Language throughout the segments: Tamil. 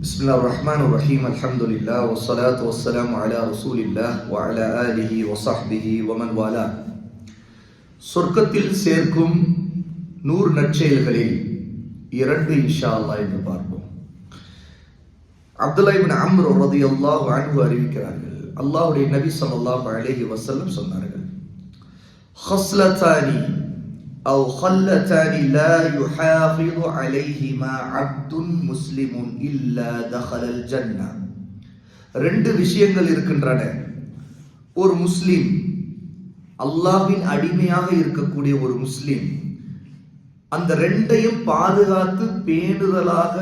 بسم الله الرحمن الرحيم الحمد لله والصلاة والسلام على رسول الله وعلى آله وصحبه ومن والاه சொர்க்கத்தில் சேர்க்கும் நூறு நற்செயல்களில் இரண்டு இன்ஷா அல்லாஹ் என்று பார்ப்போம் அப்துல்லா இப்னு அம்ர் ரலியல்லாஹு அன்ஹு அறிவிக்கிறார்கள் அல்லாஹ்வுடைய நபி ஸல்லல்லாஹு அலைஹி வஸல்லம் சொன்னார்கள் خصلتان أو خلتان لا يحافظ عليهما عبد مسلم إلا دخل الجنة ரெண்டு விஷயங்கள் இருக்கின்றன ஒரு முஸ்லிம் அல்லாஹ்வின் அடிமையாக இருக்கக்கூடிய ஒரு முஸ்லிம் அந்த ரெண்டையும் பாதுகாத்து பேணுதலாக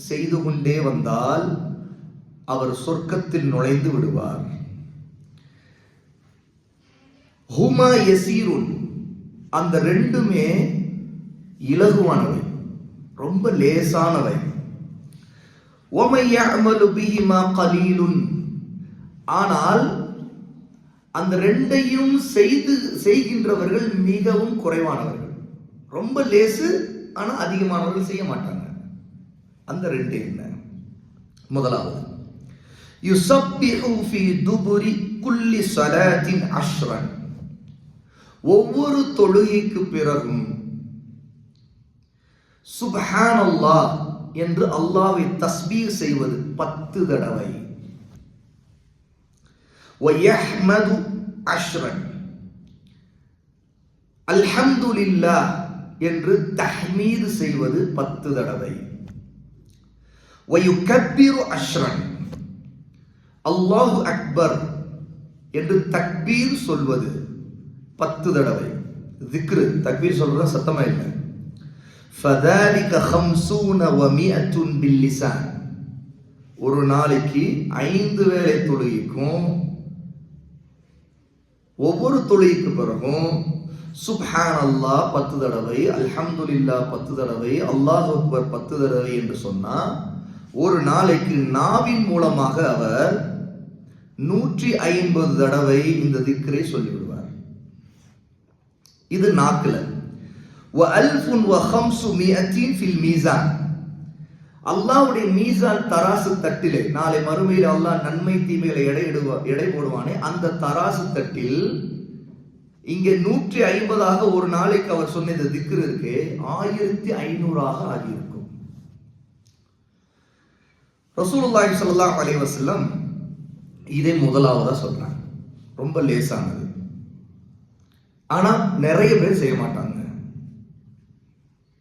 செய்து கொண்டே வந்தால் அவர் சொர்க்கத்தில் நுழைந்து விடுவார் ஹுமா யசீருன் அந்த ரெண்டுமே இலகுவானவை. ரொம்ப லேசானவை. ஆனால் அந்த ரெண்டையும் செய்து செய்கின்றவர்கள் மிகவும் குறைவானவர்கள். ரொம்ப லேசு ஆனால் அதிகமானவர்கள் செய்ய மாட்டாங்க. அந்த ரெண்டு என்ன? முதலாவது யுசப்பிஹு ஃபி துபுரி குல்லி சலாத்தின் அஷ்ரன். ஒவ்வொரு தொழுகைக்கு பிறகும் சுபஹான் அல்லா என்று அல்லாவை தஸ்பீர் செய்வது பத்து தடவை. அஷ்ரன். அல்ஹம்துலில்லா என்று தஹ்மீர் செய்வது பத்து தடவை. வயுகப்பிரு அஷ்ரன். அல்லாஹு அக்பர் என்று தக்பீர் சொல்வது பத்து தடவை. திக்ரு தக்வீர் சொல்றது சத்தமா இல்லை. ஃபதாலிக ஹம்சூன வமியத்துன் பில்லிசான். ஒரு நாளைக்கு ஐந்து வேளை தொழுகைக்கும் ஒவ்வொரு தொழுகைக்கு பிறகும் சுப்ஹான் அல்லாஹ் பத்து தடவை அல்ஹம்துல்லா பத்து தடவை அல்லாஹ் அக்பர் பத்து தடவை என்று சொன்னால் ஒரு நாளைக்கு நாவின் மூலமாக அவர் நூற்றி ஐம்பது தடவை இந்த திக்கரை சொல்லிவிடும் இது நாக்கில். மீசான். அல்லாவுடைய மீசான் தராசு தட்டிலே நாளை மறுமையில் அல்லாஹ் நன்மை தீமையில எடை எடை போடுவானே அந்த தராசு தட்டில் இங்கே நூற்றி ஐம்பதாக ஒரு நாளைக்கு அவர் சொன்ன இந்த திக்ரு இருக்கு ஆயிரத்தி ஐநூறாக ஆகியிருக்கும். ரசூலுல்லாஹி சொல்லலாம் அலைவசல்லம் இதே முதலாவதாக சொல்றாங்க. ரொம்ப லேசானது. ஆனா நிறைய பேர் செய்ய மாட்டாங்க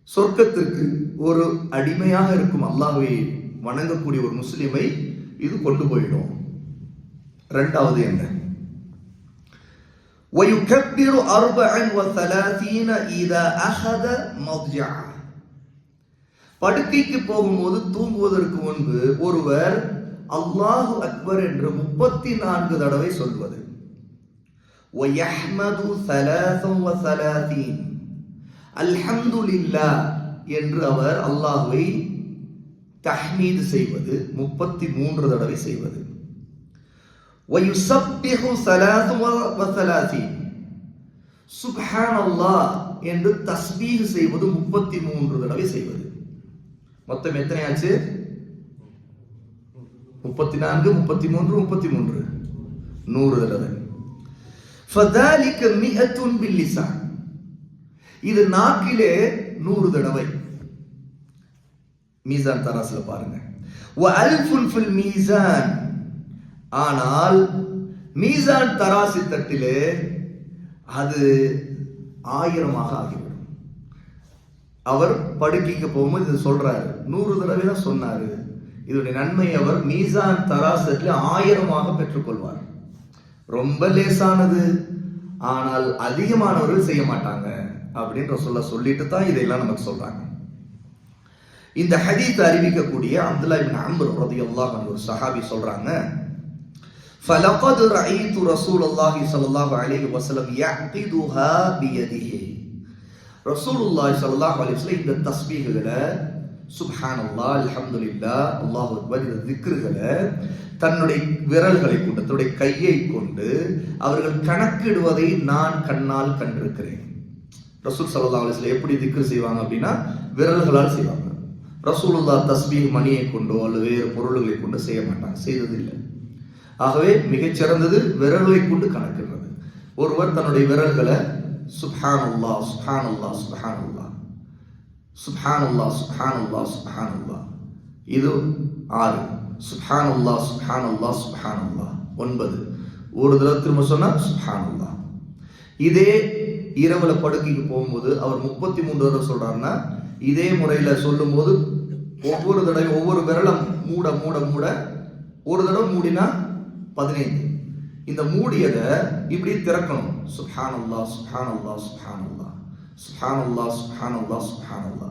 சொர்க்கத்திற்கு ஒரு அடிமையாக இருக்கும் அல்லாஹ்வை வணங்கக்கூடிய ஒரு முஸ்லிமை இது கொண்டு போயிடும் ரெண்டாவது என்ன ويكبر أربعا وثلاثين إذا أخذ مضجعه படுக்கைக்கு போகும்போது தூங்குவதற்கு முன்பு ஒருவர் அல்லாஹு அக்பர் என்று முப்பத்தி நான்கு தடவை சொல்வது ஒயஹ்மது சலாசம் வ சலாசீன் என்று அவர் அல்லாஹுவை தஹ்மீது செய்வது முப்பத்தி மூன்று தடவை செய்வது. வயுசப்பிஹு சலாசும் வ சலாசீன் சுப்ஹான் அல்லாஹ் என்று தஸ்பீஹ் செய்வது முப்பத்தி மூன்று தடவை செய்வது. மொத்தம் எத்தனை ஆச்சு முப்பத்தி நான்கு முப்பத்தி மூன்று முப்பத்தி மூன்று. நூறு தடவை. ஃபதாலிக மிஹத்துன் பில்லிசான். இது நாக்கிலே நூறு தடவை. மீசான் தராசுல பாருங்க. அல்ஃபுன் மீசான். ஆனால் மீசான் தராசு தட்டிலே அது ஆயிரமாக ஆகிவிடும். அவர் படுக்கைக்கு போகும்போது இது சொல்றாரு. நூறு தடவை தான் சொன்னாரு. இதனுடைய நன்மை அவர் மீசான் தராசத்தில் ஆயிரமாக பெற்றுக்கொள்வார். ரொம்ப லேசானது ஆனால் அதிகமானவர்கள் செய்ய மாட்டாங்க அப்படின்ற சொல்ல சொல்லிட்டு தான் இதையெல்லாம் நமக்கு சொல்றாங்க இந்த ஹதீத் அறிவிக்கக்கூடிய அப்துல்லா இப்னு அம்ர் ரலியல்லாஹு அன்ஹு ஒரு சஹாபி சொல்றாங்க فلقد رأيت رسول الله صلى الله عليه وسلم يعقدها بيده رسول الله صلى الله عليه وسلم இந்த தஸ்பீஹ்களை சுப்ஹான் அல்லாஹ் அல்ஹம்துலில்லா அல்லாஹ் அக்பர் இந்த திக்ருகளை தன்னுடைய விரல்களை கொண்டு தன்னுடைய கையை கொண்டு அவர்கள் கணக்கிடுவதை நான் கண்ணால் கண்டிருக்கிறேன். ரசூல் சல்லா அலிஸ்ல எப்படி திக்ரு செய்வாங்க அப்படின்னா விரல்களால் செய்வாங்க. ரசூலுல்லா தஸ்பீஹ் மணியை கொண்டோ அல்லது வேறு பொருள்களை கொண்டு செய்ய மாட்டாங்க செய்ததில்லை. ஆகவே மிகச்சிறந்தது விரல்களை கொண்டு கணக்கிடுறது. ஒருவர் தன்னுடைய விரல்களை சுப்ஹானல்லா சுப்ஹானல்லா சுப்ஹானல்லா சுஹானுல்லா சுஹானுல்லா சுஹானுல்லா இது ஆறு. சுஹானுல்லா சுஹானுல்லா சுஹானுல்லா ஒன்பது. ஒரு தடவை திரும்ப சொன்னால் சுஹானுல்லா இதே இரவுல படுக்கைக்கு போகும்போது அவர் முப்பத்தி மூன்று தடவை சொல்கிறாருன்னா இதே முறையில் சொல்லும்போது ஒவ்வொரு தடவை ஒவ்வொரு விரலம் மூட மூட மூட. ஒரு தடவை மூடினா பதினைந்து. இந்த மூடியதை இப்படி திறக்கணும். சுஹானுல்லா சுஹானுல்லா சுஹானுல்லா சுஹானல்லா சுஹானல்லா சுஹானல்லா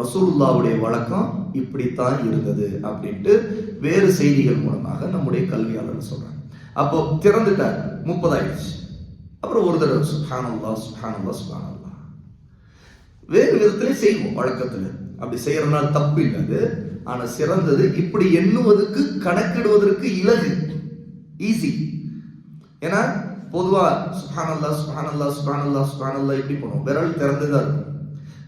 ரசூல்லாவுடைய வழக்கம் இப்படித்தான் இருந்தது அப்படின்ட்டு வேறு செய்திகள் மூலமாக நம்முடைய கல்வியாளர் சொல்றாங்க. அப்போ திறந்துட்டார். முப்பதாயிடுச்சு. அப்புறம் ஒரு தடவை சுஹானல்லா சுஹானல்லா சுஹானல்லா வேறு விதத்திலே செய்வோம் வழக்கத்தில். அப்படி செய்யறதுனால தப்பு இல்லை ஆனால் சிறந்தது இப்படி எண்ணுவதற்கு கணக்கிடுவதற்கு இலகு. ஈஸி ஏன்னா பொதுவா சுப்ஹானல்லா சுப்ஹானல்லா சுப்ஹானல்லா சுப்ஹானல்லா இப்படி பண்ணுவோம் விரல் திறந்துதான் இருக்கும்.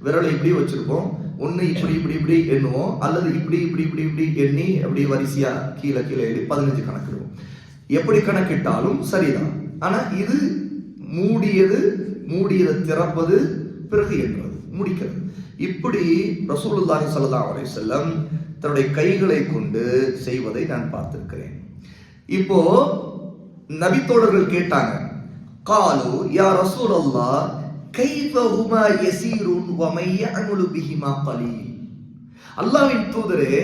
விரலை இப்படி வச்சிருப்போம்? ஒன்று இப்படி இப்படி இப்படி எண்ணுவோம். அல்லது இப்படி இப்படி இப்படி இப்படி எண்ணி அப்படி வரிசையா கீழே கீழே எண்ணி பதினஞ்சு கணக்கிடுவோம். எப்படி கணக்கிட்டாலும் சரிதான். ஆனா இது மூடியது மூடியதை திறப்பது பிறகு என்றது முடிக்கிறது. இப்படி ரசூலுல்லாஹி சல்லா அலை செல்லம் தன்னுடைய கைகளை கொண்டு செய்வதை நான் பார்த்திருக்கிறேன். இப்போ நபித்தோழர்கள் கேட்டாங்க காலு யா ரசூலல்லாஹ் அல்லா ஹுமா யசீருன் வ மை யஅமலு பிஹிமா பலி அல்லாவின் தூதரே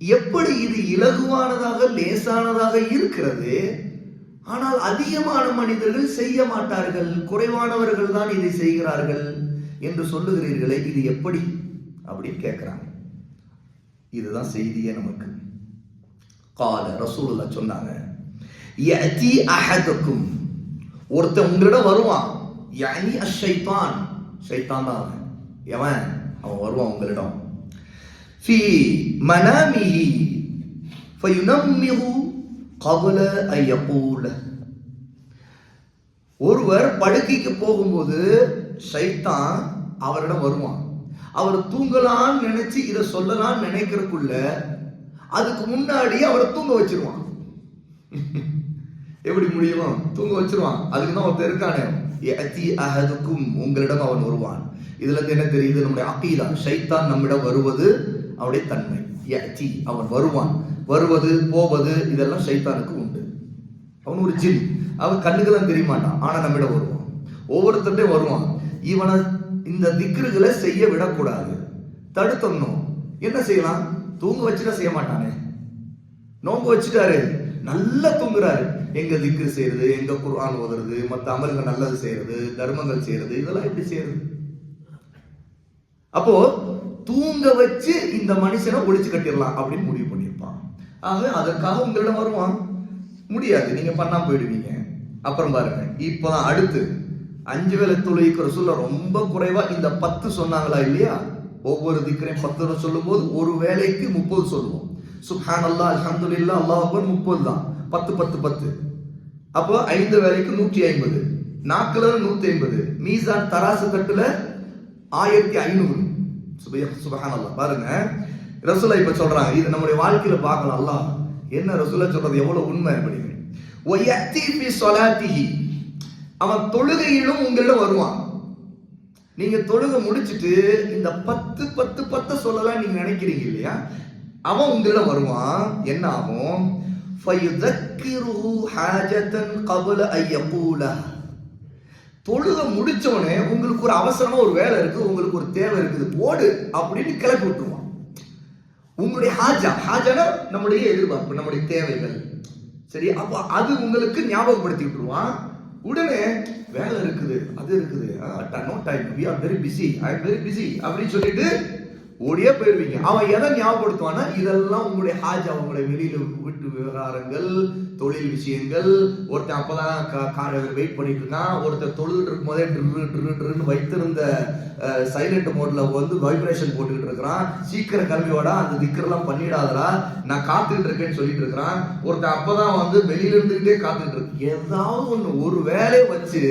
எப்படி இது இலகுவானதாக லேசானதாக இருக்கிறது? ஆனால் அதிகமான மனிதர்கள் செய்ய மாட்டார்கள் குறைவானவர்கள் தான் இதை செய்கிறார்கள் என்று சொல்லுகிறீர்களே இது எப்படி? அப்படின்னு கேட்கிறாங்க இதுதான் செய்தியே நமக்கு. கால ரசூலுல்லா சொன்னாங்க யதி அஹதுக்கும் ஒருத்தன் உங்களிடம் வருவான். யனி அஷைத்தான் ஷைத்தான் தான் அவன். எவன்? அவன் வருவான் உங்களிடம். ஃபி மனாமிஹி ஃபயுனம்மிஹு கபல ஐயகூல ஒருவர் படுக்கைக்கு போகும்போது சைத்தான் அவரிடம் வருவான். அவர் தூங்கலாம்னு நினைச்சு இதை சொல்லலாம்னு நினைக்கிறதுக்குள்ள அதுக்கு முன்னாடி அவரை தூங்க வச்சிருவான். எப்படி முடியுமோ தூங்க வச்சிருவான். அதுக்கு தான் ஒருத்தர் இருக்கானே. அதி அகதுக்கும் உங்களிடம் அவன் வருவான். இதுல இருந்து என்ன தெரியுது? நம்முடைய அகீதா ஷைத்தான் நம்மிடம் வருவது அவனுடைய தன்மை. யஅதி அவன் வருவான். வருவது போவது இதெல்லாம் ஷைத்தானுக்கு உண்டு. அவன் ஒரு ஜின். அவன் கண்ணுக்கு தான் தெரிய மாட்டான். ஆனா நம்மிடம் வருவான். ஒவ்வொருத்தருடைய வருவான். இவனை இந்த திக்ருகளை செய்ய விடக்கூடாது. தடுத்தணும் என்ன செய்யலாம்? தூங்க வச்சுட்டா செய்ய மாட்டானே. நோம்பு வச்சுட்டாரு. நல்லா தூங்குறாரு. எங்க திக்ரு செய்யறது எங்க குர்ஆன் ஓதுறது மத்த அமல்கள் நல்லது செய்யறது தர்மங்கள் செய்யறது இதெல்லாம் எப்படி செய்யறது? அப்போ தூங்க வச்சு இந்த மனுஷனை ஒழிச்சு கட்டிடலாம் அப்படின்னு முடிவு பண்ணியிருப்பான். ஆக அதற்காக உங்களிடம் வருவான். முடியாது நீங்க பண்ணாம போயிடுவீங்க. அப்புறம் பாருங்க இப்பதான் அடுத்து அஞ்சு வேலை தொழுகிற சொல்ல ரொம்ப குறைவா இந்த பத்து சொன்னாங்களா இல்லையா? ஒவ்வொரு திக்கரையும் பத்து சொல்லும் போது ஒரு வேலைக்கு முப்பது சொல்லுவோம். சுஹான் அல்லா அல்ஹம்துலில்லா அல்லாஹ் முப்பது தான். பத்து பத்து பத்து. அப்போ ஐந்து வேலைக்கு நூற்றி ஐம்பது. நாக்குல நூற்றி ஐம்பது. மீசான் தராசு தட்டில் ஆயிரத்தி ஐநூறு. சுபஹான் அல்லா பாருங்க. ரசூலா இப்போ சொல்கிறாங்க இது நம்முடைய வாழ்க்கையில் பார்க்கலாம். அல்லா என்ன ரசூலா சொல்கிறது எவ்வளோ உண்மை அப்படின்னு ஒய்யத்தி ஃபி அவன் தொழுகையிலும் உங்களிடம் வருவான். நீங்க தொழுகை முடிச்சுட்டு இந்த பத்து பத்து பத்தை சொல்லலாம் நீங்க நினைக்கிறீங்க இல்லையா? அவன் உங்களிடம் வருவான். என்ன ஆகும்? தொழுத முடிச்சவனே உங்களுக்கு ஒரு அவசரமாக ஒரு வேலை இருக்குது உங்களுக்கு ஒரு தேவை இருக்குது போடு அப்படின்னு கிளப்பி விட்டுருவான். உங்களுடைய ஹாஜா ஹாஜானா நம்முடைய எதிர்பார்ப்பு நம்முடைய தேவைகள். சரி அப்போ அது உங்களுக்கு ஞாபகப்படுத்தி விட்டுருவான். உடனே வேலை இருக்குது அது இருக்குது. No time we are very busy I am very busy அப்படின்னு சொல்லிட்டு ஓடியே போயிருவீங்க. அவன் எதை ஞாபகப்படுத்துவான்னா இதெல்லாம் உங்களுடைய ஹாஜா உங்களுடைய வெளியில வீட்டு விவகாரங்கள் தொழில் விஷயங்கள். ஒருத்தன் அப்பதான் வெயிட் பண்ணிட்டு இருக்கான் ஒருத்தர் தொழில் இருக்கும் போதே ட்ருன்னு வைத்திருந்த சைலண்ட் மோட்ல வந்து வைப்ரேஷன் போட்டுக்கிட்டு இருக்கிறான் சீக்கிரம் கிளம்பி அந்த திக்கரெல்லாம் பண்ணிடாதடா. நான் காத்துக்கிட்டு இருக்கேன்னு சொல்லிட்டு இருக்கிறான் ஒருத்தன் அப்பதான் வந்து வெளியில இருந்துகிட்டே காத்துக்கிட்டு இருக்கு ஏதாவது ஒண்ணு ஒரு வேலையை வச்சு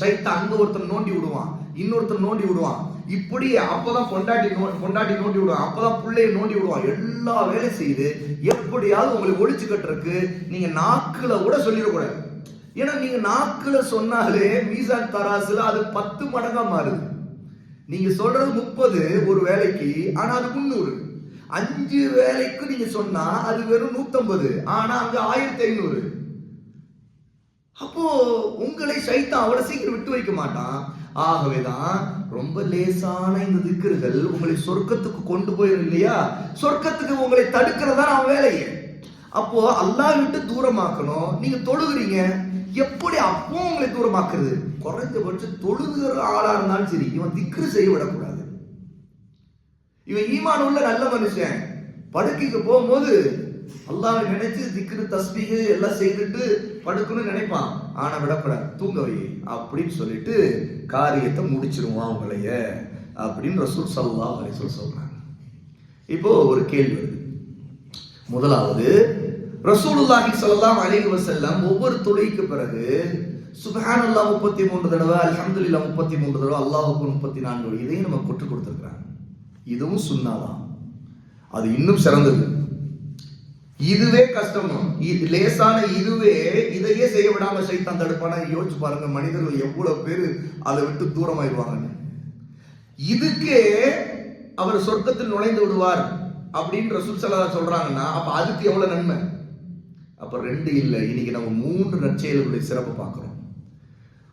சைத்த அங்க ஒருத்தன் நோண்டி விடுவான். இன்னொருத்தர் நோண்டி விடுவான். இப்படி அப்பதான் பொண்டாட்டி நோ பொண்டாட்டி நோண்டி விடுவான். அப்பதான் பிள்ளைய நோண்டி விடுவான். எல்லா வேலையும் செய்து எப்படியாவது உங்களுக்கு ஒழிச்சு கட்டுறதுக்கு நீங்க நாக்குல கூட சொல்லிடக்கூடாது ஏன்னா நீங்க நாக்குல சொன்னாலே மீசான் தராசுல அது பத்து மடங்கா மாறுது. நீங்க சொல்றது முப்பது ஒரு வேலைக்கு ஆனா அது முந்நூறு. அஞ்சு வேலைக்கு நீங்க சொன்னா அது வெறும் நூத்தம்பது ஆனா அங்க ஆயிரத்தி ஐநூறு. அப்போ உங்களை சைத்தான் அவ்வளவு சீக்கிரம் விட்டு வைக்க மாட்டான். ஆகவேதான் ரொம்ப லேசான இந்த திக்கர்கள் உங்களை சொர்க்கத்துக்கு கொண்டு போயிடும் இல்லையா? சொர்க்கத்துக்கு உங்களை தடுக்கிறதா அவன் வேலையே. அப்போ அல்லாஹ் விட்டு தூரமாக்கணும். நீங்க தொழுகிறீங்க. எப்படி அப்போ உங்களை தூரமாக்குறது? குறைஞ்சபட்சம் தொழுகிற ஆளா இருந்தாலும் சரி இவன் திக்ரு செய்ய விடக்கூடாது இவன் ஈமான் உள்ள நல்ல மனுஷன். படுக்கைக்கு போகும்போது அல்லாவை நினைச்சு திக்ரு தஸ்பீக எல்லாம் செய்துட்டு படுக்கணும்னு நினைப்பான். ஆனா விடக்கூடாது. தூங்க வை அப்படின்னு சொல்லிட்டு காரியத்தை முடிச்சிருவான் அவங்களைய அப்படின்னு ரசூல் சல்லா அலிசல் சொல்கிறாங்க இப்போ ஒரு கேள்வி வருது. முதலாவது ரசூலுல்லாஹி சொல்லலாம் அலிஹி வசல்லாம் ஒவ்வொரு தொழுகைக்கு பிறகு சுப்ஹானல்லாஹ் முப்பத்தி மூன்று தடவை அலமதுல்லா முப்பத்தி மூன்று தடவை அல்லாஹ் முப்பத்தி நான்கு இதையும் நம்ம கொட்டு கொடுத்துருக்குறாங்க. இதுவும் சுண்ணாதான். அது இன்னும் சிறந்தது. இதுவே கஷ்டம். இது லேசான இதுவே இதையே செய்ய விடாம சைத்தான் தடுப்பானா? யோசிச்சு பாருங்க மனிதர்கள் எவ்வளவு பேர் அதை விட்டு தூரமாயிடுவாங்கன்னு. இதுக்கே அவர் சொர்க்கத்தில் நுழைந்து விடுவார் அப்படின்னு ரசூல் சொல்றாங்கன்னா அப்ப அதுக்கு எவ்வளவு நன்மை? அப்ப ரெண்டு இல்லை. இன்னைக்கு நம்ம மூன்று நற்செயல்களுடைய சிறப்பு பார்க்கிறோம்.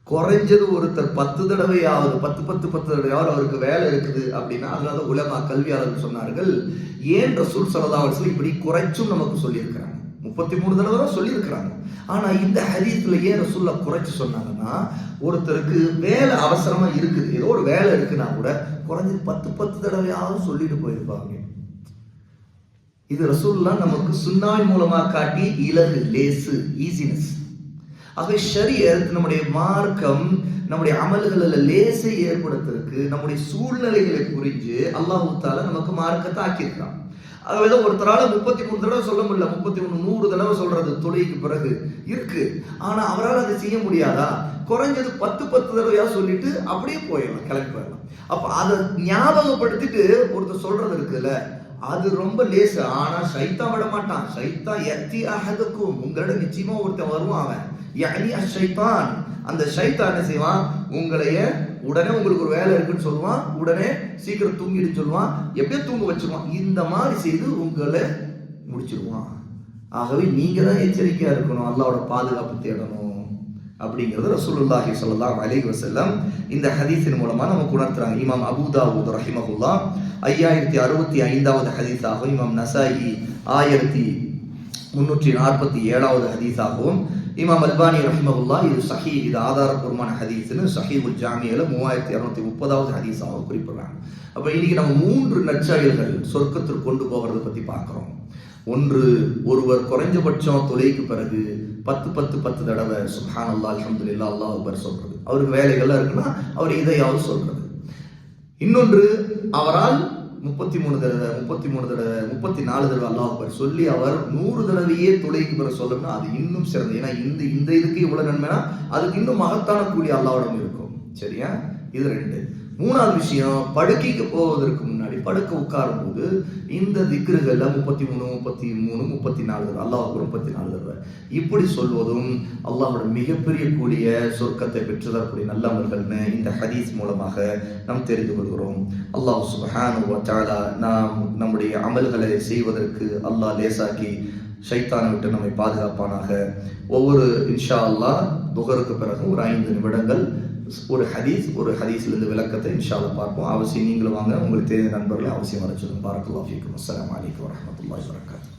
குறைஞ்சது ஒருத்தர் பத்து தடவையாவது பத்து பத்து பத்து தடவையாவது அவருக்கு வேலை இருக்குது அப்படின்னா அதனால உலமா கல்வியாளர்கள் சொன்னார்கள் ஏன் ரசூல் ஸல்லல்லாஹு அவர்கள் இப்படி குறைச்சும் நமக்கு சொல்லியிருக்கிறாங்க? முப்பத்தி மூணு தடவை தான் சொல்லியிருக்கிறாங்க. ஆனால் இந்த ஹதீஸ்ல ஏன் ரசூல்லா குறைச்சி சொன்னாங்கன்னா ஒருத்தருக்கு வேலை அவசரமாக இருக்குது ஏதோ ஒரு வேலை இருக்குன்னா கூட குறைஞ்சது பத்து பத்து தடவையாவது சொல்லிட்டு போயிருப்பாங்க. இது ரசூல்லா நமக்கு சுன்னாய் மூலமாக காட்டி இலகு லேசு ஈஸினஸ் ஆகவே ஷரியத் நம்முடைய மார்க்கம் நம்முடைய அமல்களில் லேசை ஏற்படுத்துறதுக்கு நம்முடைய சூழ்நிலைகளை புரிஞ்சு அல்லாஹு நமக்கு மார்க்கத்தை ஆக்கியிருக்கான். அதாவது ஒருத்தரால முப்பத்தி மூணு தடவை சொல்ல முடியல முப்பத்தி மூணு நூறு தடவை சொல்றது தொழிலுக்கு பிறகு இருக்கு. ஆனா அவரால் அதை செய்ய முடியாதா? குறைஞ்சது பத்து பத்து தடவையா சொல்லிட்டு அப்படியே போயிடலாம் கிளம்பி போயிடலாம். அப்ப அதை ஞாபகப்படுத்திட்டு ஒருத்தர் சொல்றது இருக்குல்ல அது ரொம்ப லேசு. ஆனா சைத்தா விட மாட்டான் சைத்தா எத்தி அகதுக்கும் உங்களிடம் நிச்சயமா ஒருத்தன் வருவான் அவன். யானி அஷைத்தான் அந்த ஷைத்தான் என்ன செய்வான்? உங்களைய உடனே உங்களுக்கு ஒரு வேலை இருக்குன்னு சொல்லுவான். உடனே சீக்கிரம் தூங்கிட்டு சொல்லுவான். எப்படியோ தூங்க வச்சிருவான். இந்த மாதிரி செய்து உங்களை முடிச்சிருவான். ஆகவே நீங்க தான் எச்சரிக்கையா இருக்கணும். அல்லாவோட பாதுகாப்பு தேடணும். அப்படிங்கிறது ரசூலுல்லாஹி சொல்லலாம் அலி வசல்லம் இந்த ஹதீஸின் மூலமா நமக்கு உணர்த்துறாங்க. இமாம் அபூதாவூத் ரஹிமகுல்லா ஐயாயிரத்தி அறுபத்தி ஐந்தாவது ஹதீஸாகவும் இமாம் நசாயி ஆயிரத்தி முன்னூற்றி நாற்பத்தி ஏழாவது ஹதீஸாகவும் இமாம் அல்பானி ரஹிமஹுல்லா இது சஹி இது ஆதாரபூர்வமான ஹதீஸ்னு சஹி உல் ஜாமியில் மூவாயிரத்தி இரநூத்தி முப்பதாவது ஹதீஸாக குறிப்பிடுறாங்க. அப்போ இன்னைக்கு நம்ம மூன்று நற்செயல்கள் சொர்க்கத்திற்கு கொண்டு போகிறத பற்றி பார்க்குறோம். ஒன்று ஒருவர் குறைஞ்சபட்சம் தொலைக்கு பிறகு பத்து பத்து பத்து தடவை சுஹான் அல்லா அலமதுல்லா அல்லாஹ் அக்பர் சொல்கிறது அவருக்கு வேலைகள்லாம் இருக்குன்னா அவர் இதையாவது சொல்கிறது இன்னொன்று அவரால் முப்பத்தி மூணு தடவை முப்பத்தி மூணு தடவை முப்பத்தி நாலு தடவை அல்லாஹ் அக்பர் சொல்லி அவர் நூறு தடவையே தொலைக்கு பிறகு சொல்லணும்னா அது இன்னும் சிறந்தது. ஏன்னா இந்த இந்த இதுக்கு இவ்வளவு நன்மைனா அதுக்கு இன்னும் மகத்தான கூலி அல்லாவிடம் இருக்கும். சரியா? இது ரெண்டு. மூணாவது விஷயம் படுக்கைக்கு போவதற்கு படுக்க உட்காரும் போது இந்த திக்ருகள்ல முப்பத்தி மூணு முப்பத்தி மூணு முப்பத்தி நாலு தடவை. அல்லாஹ் முப்பத்தி நாலு தடவை இப்படி சொல்வதும் அல்லாஹோட மிகப்பெரிய கூடிய சொர்க்கத்தை பெற்று தரக்கூடிய நல்லவர்கள்னு இந்த ஹதீஸ் மூலமாக நாம் தெரிந்து கொள்கிறோம். அல்லாஹ் சுபஹானு நாம் நம்முடைய அமல்களை செய்வதற்கு அல்லாஹ் லேசாக்கி ஷைத்தானை விட்டு நம்மை பாதுகாப்பானாக. ஒவ்வொரு இன்ஷா அல்லாஹ் துகருக்கு பிறகு ஒரு ஐந்து நிமிடங்கள் ஒரு ஹதீஸ் ஒரு ஹதீஸ்லேருந்து விளக்கத்தை இன்ஷால்ல பார்ப்போம். அவசியம் நீங்களும் வாங்க. உங்களுக்கு தெரிந்த நண்பர்களை அவசியம் வர பார்க்கலாம் பாரக்குல்லா ஃபீக்கும். அஸ்ஸலாமு அலைக்கும்